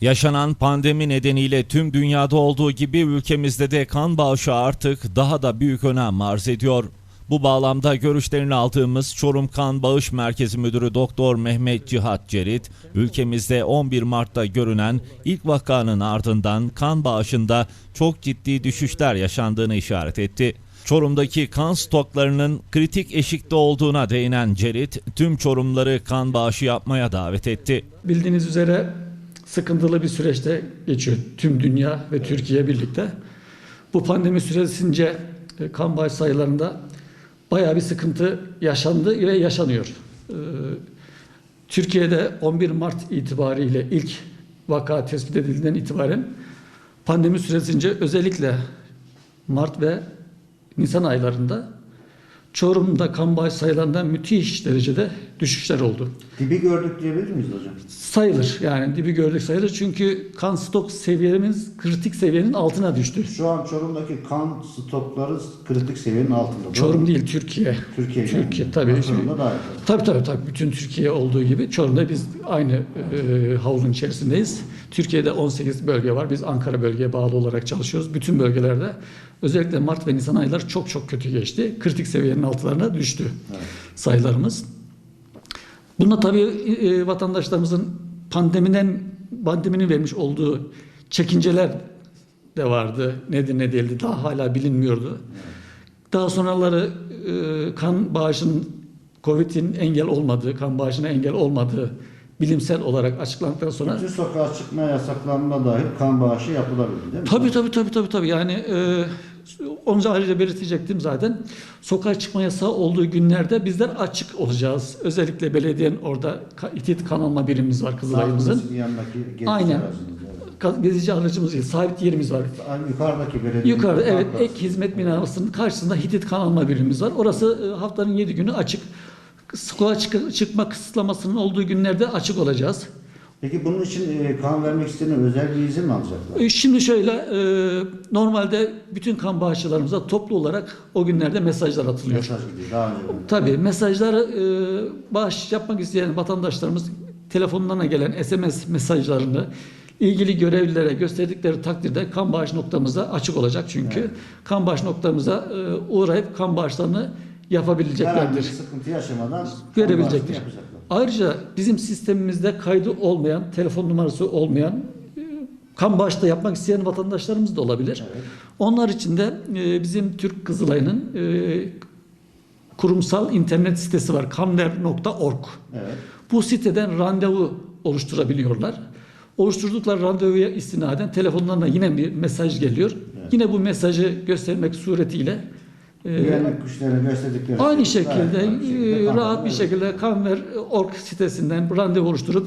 Yaşanan pandemi nedeniyle tüm dünyada olduğu gibi ülkemizde de kan bağışı artık daha da büyük önem arz ediyor. Bu bağlamda görüşlerini aldığımız Çorum Kan Bağış Merkezi Müdürü Doktor Mehmet Cihat Cerit, ülkemizde 11 Mart'ta görünen ilk vakanın ardından kan bağışında çok ciddi düşüşler yaşandığını işaret etti. Çorum'daki kan stoklarının kritik eşikte olduğuna değinen Cerit, tüm Çorumları kan bağışı yapmaya davet etti. Bildiğiniz üzere sıkıntılı bir süreçte geçiyor tüm dünya ve Türkiye birlikte. Bu pandemi süresince e, kan bağış sayılarında bayağı bir sıkıntı yaşandı ve yaşanıyor. Ee, Türkiye'de 11 Mart itibariyle ilk vaka tespit edildiğinden itibaren pandemi süresince özellikle Mart ve Nisan aylarında Çorum'da kan bağış sayılarında müthiş derecede düşüşler oldu. Dibi gördük diyebilir miyiz hocam? Sayılır yani dibi gördük sayılır çünkü kan stok seviyemiz kritik seviyenin altına düştü. Şu an Çorum'daki kan stokları kritik seviyenin altında. Çorum değil Türkiye. Türkiye. Türkiye yani. tabii. Tabii tabii tabii bütün Türkiye olduğu gibi Çorum'da biz aynı e, havuzun içerisindeyiz. Türkiye'de 18 bölge var. Biz Ankara bölgeye bağlı olarak çalışıyoruz. Bütün bölgelerde özellikle Mart ve Nisan ayları çok çok kötü geçti. Kritik seviyenin altlarına düştü Evet. sayılarımız. Bunda tabii e, vatandaşlarımızın pandemiden pandeminin vermiş olduğu çekinceler de vardı. Nedir ne değildi daha hala bilinmiyordu. Daha sonraları e, kan bağışının COVID'in engel olmadığı, kan bağışına engel olmadığı bilimsel olarak açıklandıktan sonra Bütün sokağa çıkma yasaklanma dahil kan bağışı yapılabildi değil mi? Tabii tabii tabii tabii tabii yani e, onu ayrıca belirtecektim zaten. Sokağa çıkma yasağı olduğu günlerde bizler açık olacağız. Özellikle belediyenin orada İTİT kan alma birimimiz var Kızılay'ımızın. Aynen. Ka- Gezici aracımız değil, sabit yerimiz var. Ay, Yukarıdaki belediye. Yukarıda evet ek hizmet binasının karşısında Hitit kan alma birimimiz var. Orası e, haftanın 7 günü açık. Sokağa çık- çıkma kısıtlamasının olduğu günlerde açık olacağız. Peki bunun için e, kan vermek isteyen özel bir izin mi alacaklar? E, Şimdi şöyle, e, normalde bütün kan bağışçılarımıza toplu olarak o günlerde mesajlar atılıyor. Mesaj gidiyor daha önce. Tabii mesajları e, bağış yapmak isteyen vatandaşlarımız telefonlarına gelen SMS mesajlarını ilgili görevlilere gösterdikleri takdirde kan bağış noktamıza açık olacak çünkü. Kan bağış noktamıza e, uğrayıp kan bağışlarını yapabileceklerdir. sıkıntı yaşamadan yapacaklar. Ayrıca bizim sistemimizde kaydı olmayan, telefon numarası olmayan e, kan bağışı da yapmak isteyen vatandaşlarımız da olabilir. Evet. Onlar için de e, bizim Türk Kızılay'ın e, kurumsal internet sitesi var. kamner.org. Evet. Bu siteden randevu oluşturabiliyorlar. Oluşturdukları randevuya istinaden telefonlarına yine bir mesaj geliyor. Evet. Yine bu mesajı göstermek suretiyle Güvenlik güçlerine gösterdikleri Aynı şey şekilde rahat bir şekilde e, kan rahat bir şekilde Kanver.org sitesinden randevu oluşturup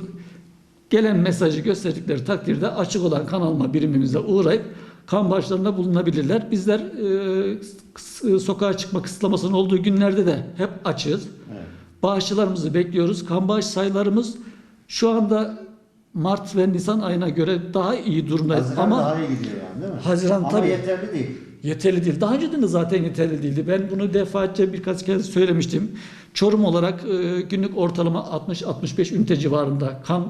gelen mesajı gösterdikleri takdirde açık olan kan alma birimimize uğrayıp kan bağışlarında bulunabilirler. Bizler e, s- sokağa çıkma kısıtlamasının olduğu günlerde de hep açığız. Evet. Bağışçılarımızı bekliyoruz. Kan bağış sayılarımız şu anda Mart ve Nisan ayına göre daha iyi durumdayız. Haziran Ama daha iyi gidiyor yani değil mi? Haziran Ama tabii. yeterli değil. Yeterli değil. Daha önceden de zaten yeterli değildi. Ben bunu defaatçe birkaç kez söylemiştim. Çorum olarak e, günlük ortalama 60-65 ünite civarında kan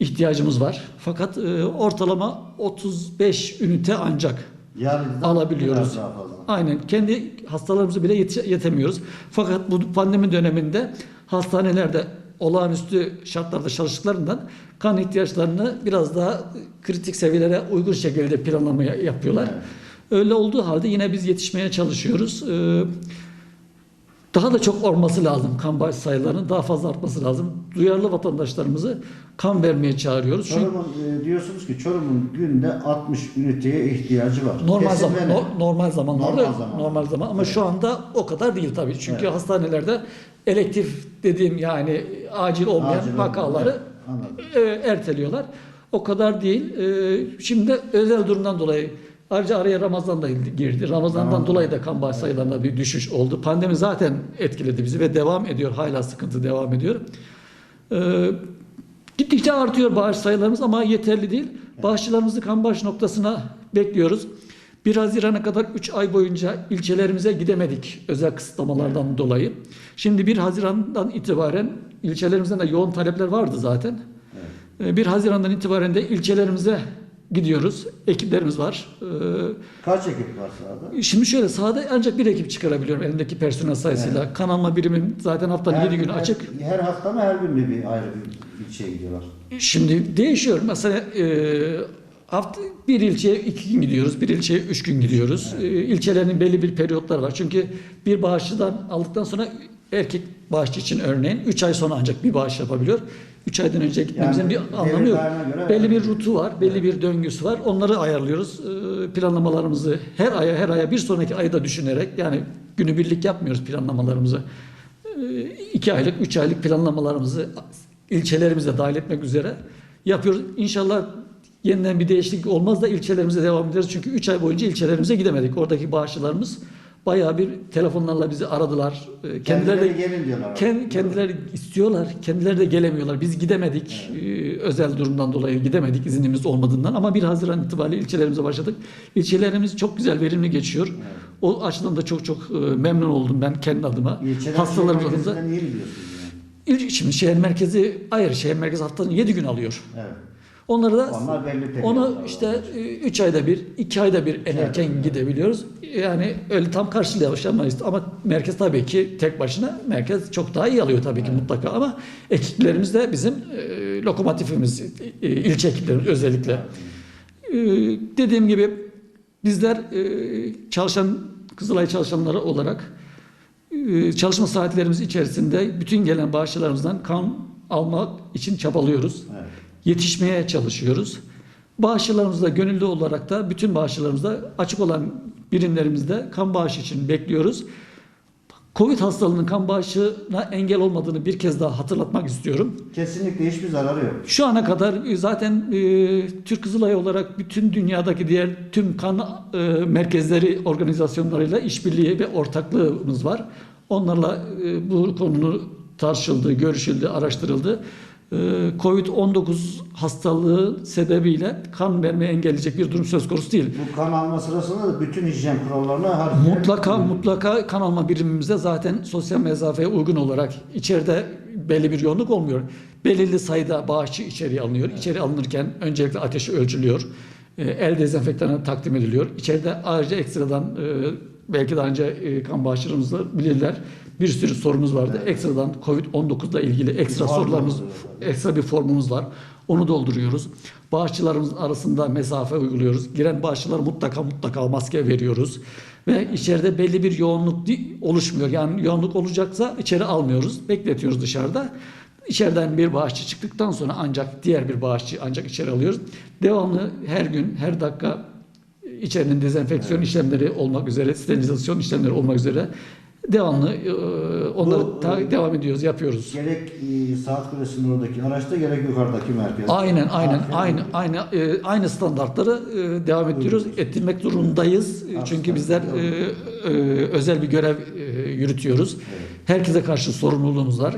ihtiyacımız var. Fakat e, ortalama 35 ünite ancak Yarın da alabiliyoruz. Aynen. Kendi hastalarımızı bile yete- yetemiyoruz. Fakat bu pandemi döneminde hastanelerde olağanüstü şartlarda çalıştıklarından kan ihtiyaçlarını biraz daha kritik seviyelere uygun şekilde planlamaya yapıyorlar. Evet. Öyle olduğu halde yine biz yetişmeye çalışıyoruz. Ee, daha da çok olması lazım kan bağış sayılarının daha fazla artması lazım. Duyarlı vatandaşlarımızı kan vermeye çağırıyoruz. Çünkü Çorum'un e, diyorsunuz ki Çorum'un günde 60 üniteye ihtiyacı var. Normal zaman no- normal zamanlarda Normal zaman. normal zaman ama Evet. şu anda o kadar değil tabii. Çünkü Evet. hastanelerde elektif dediğim yani acil olmayan Acil vakaları anladım. e, erteliyorlar. O kadar değil. E, şimdi özel durumdan dolayı ayrıca araya Ramazan da girdi. Ramazan'dan Ramazan. dolayı da kan bağış sayılarında bir düşüş oldu. Pandemi zaten etkiledi bizi ve devam ediyor. Hala sıkıntı devam ediyor. E, Gittikçe artıyor bağış sayılarımız ama yeterli değil. Bağışçılarımızı kan bağış noktasına bekliyoruz. 1 Haziran'a kadar 3 ay boyunca ilçelerimize gidemedik özel kısıtlamalardan dolayı. Şimdi 1 Haziran'dan itibaren ilçelerimizden de yoğun talepler vardı zaten. E, 1 Haziran'dan itibaren de ilçelerimize gidiyoruz. Ekiplerimiz var. E, Kaç ekip var sahada? Şimdi şöyle sahada ancak bir ekip çıkarabiliyorum elimdeki personel sayısıyla. Kan alma birimim zaten haftanın 7 gün her- açık. Her hafta mı her gün mü bir ayrı bir ilçeye gidiyorlar? Şimdi değişiyor. Mesela e, hafta bir ilçeye iki gün gidiyoruz, bir ilçeye üç gün gidiyoruz. E, ilçelerin belli bir periyotlar var. Çünkü bir bağışçıdan aldıktan sonra erkek bağışçı için örneğin 3 ay sonra ancak bir bağış yapabiliyor. 3 aydan önce gitmemizin Yani bir anlamı yok. göre Belli bir rutu var, belli bir döngüsü var. Onları ayarlıyoruz. E, planlamalarımızı her aya her aya bir sonraki ayı da düşünerek yani günübirlik yapmıyoruz planlamalarımızı. E, iki aylık, üç aylık planlamalarımızı ilçelerimize dahil etmek üzere yapıyoruz. İnşallah yeniden bir değişiklik olmaz da ilçelerimize devam ederiz. Çünkü 3 ay boyunca ilçelerimize gidemedik. Oradaki bağışçılarımız bayağı bir telefonlarla bizi aradılar. E, Kendileri de Kendileri gelin diyorlar. Kend- kendileri istiyorlar, kendileri de gelemiyorlar. Biz gidemedik, Ee, özel durumdan dolayı gidemedik iznimiz olmadığından. Ama 1 Haziran itibariyle ilçelerimize başladık. İlçelerimiz çok güzel, verimli geçiyor. O açıdan da çok çok e, memnun oldum ben kendi adıma. İlçeler Hastalarımız adına. yani. Şimdi şehir merkezi ayrı, şehir merkezi haftanın 7 gün alıyor. Evet. Onları da Onlar belli periyotlar onu işte 3 ayda bir, 2 ayda bir en erken evet. gidebiliyoruz. Yani öyle tam karşılayamayız ama merkez tabii ki tek başına merkez çok daha iyi alıyor tabii ki mutlaka ama ekiplerimiz de bizim e, lokomotifimiz, e, ilçe ekiplerimiz özellikle. E, dediğim gibi bizler e, çalışan Kızılay çalışanları olarak e, çalışma saatlerimiz içerisinde bütün gelen bağışçılarımızdan kan almak için çabalıyoruz Evet. Yetişmeye çalışıyoruz. Bağışçılarımızda gönüllü olarak da bütün bağışçılarımızda açık olan birimlerimizde kan bağışı için bekliyoruz. Covid hastalığının kan bağışına engel olmadığını bir kez daha hatırlatmak istiyorum. Kesinlikle hiçbir zararı yok. Şu ana kadar e, zaten e, Türk Kızılayı olarak bütün dünyadaki diğer tüm kan e, merkezleri organizasyonlarıyla işbirliği ve ortaklığımız var. Onlarla e, bu konu tartışıldı, görüşüldü, araştırıldı. E, Covid-19 hastalığı sebebiyle kan vermeyi engelleyecek bir durum söz konusu değil. Bu kan alma sırasında da bütün hijyen kurallarına harfiyen Mutlaka mutlaka kan alma birimimizde zaten sosyal mesafeye uygun olarak içeride belli bir yoğunluk olmuyor. Belirli sayıda bağışçı içeriye alınıyor. İçeri alınırken öncelikle ateşi ölçülüyor. E, El dezenfektanı takdim ediliyor. İçeride ayrıca ekstradan e, belki daha önce e, kan bağışçılarımız da bilirler. Bir sürü sorumuz vardı. Ekstradan Covid-19 ile ilgili ekstra sorularımız, ekstra bir formumuz var. Onu dolduruyoruz. Bağışçılarımız arasında mesafe uyguluyoruz. Giren bağışçılar mutlaka mutlaka maske veriyoruz. Ve içeride belli bir yoğunluk oluşmuyor. Yani yoğunluk olacaksa içeri almıyoruz. Bekletiyoruz dışarıda. İçeriden bir bağışçı çıktıktan sonra ancak diğer bir bağışçı ancak içeri alıyoruz. Devamlı her gün, her dakika içerinin dezenfeksiyon işlemleri olmak üzere, sterilizasyon işlemleri olmak üzere devamlı e, onları Bu, ta- e, devam ediyoruz, yapıyoruz. Gerek e, saat kulesinin oradaki araçta gerek yukarıdaki merkez. Aynen aynen Harfiyen aynı aynı e, aynı standartları e, devam ettiriyoruz. Ettirmek zorundayız. E, Çünkü Aslında, bizler e, e, özel bir görev e, yürütüyoruz. Herkese karşı sorumluluğumuz var.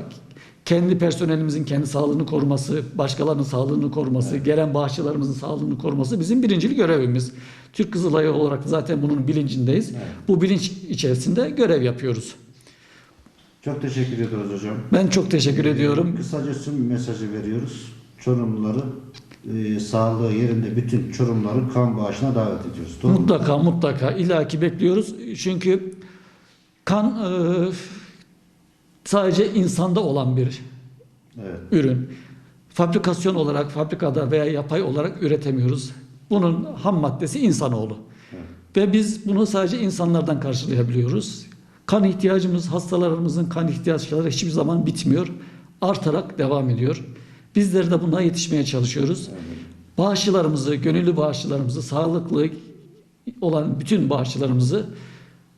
Kendi personelimizin kendi sağlığını koruması, başkalarının sağlığını koruması, gelen bağışçılarımızın sağlığını koruması bizim birincil görevimiz. Türk Kızılayı olarak zaten bunun bilincindeyiz. Evet. Bu bilinç içerisinde görev yapıyoruz. Çok teşekkür ediyoruz hocam. Ben çok teşekkür ediyorum. Kısaca şu mesajı veriyoruz. Çorumluları e, sağlığı yerinde bütün Çorumluları kan bağışına davet ediyoruz. Doğru mu? Mutlaka mutlaka illaki bekliyoruz. Çünkü kan e, sadece insanda olan bir Evet. ürün. Fabrikasyon olarak fabrikada veya yapay olarak üretemiyoruz. Bunun ham maddesi insanoğlu. Evet. Ve biz bunu sadece insanlardan karşılayabiliyoruz. Kan ihtiyacımız, hastalarımızın kan ihtiyaçları hiçbir zaman bitmiyor. Artarak devam ediyor. Bizler de buna yetişmeye çalışıyoruz. Bağışçılarımızı, gönüllü bağışçılarımızı, sağlıklı olan bütün bağışçılarımızı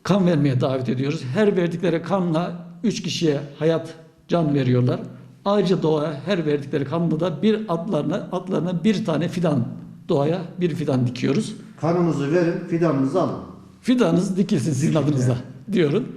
kan vermeye davet ediyoruz. Her verdikleri kanla 3 kişiye hayat, can veriyorlar. Ayrıca doğaya her verdikleri kanla da bir atlarına, atlarına bir tane fidan doğaya bir fidan dikiyoruz. Kanınızı verin, fidanınızı alın. Fidanınız dikilsin sizin adınıza diyorum.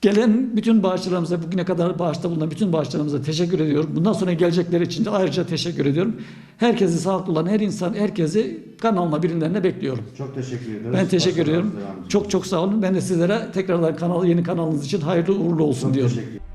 Gelen bütün bağışçılarımıza, bugüne kadar bağışta bulunan bütün bağışçılarımıza teşekkür ediyorum. Bundan sonra gelecekleri için de ayrıca teşekkür ediyorum. Herkesi sağlıklı olan her insan, herkesi kan alma birimlerine bekliyorum. Çok teşekkür ediyoruz. Ben teşekkür ediyorum. Çok çok sağ olun. Ben de sizlere tekrardan kanal, yeni kanalınız için hayırlı uğurlu olsun Çok diyorum. teşekkür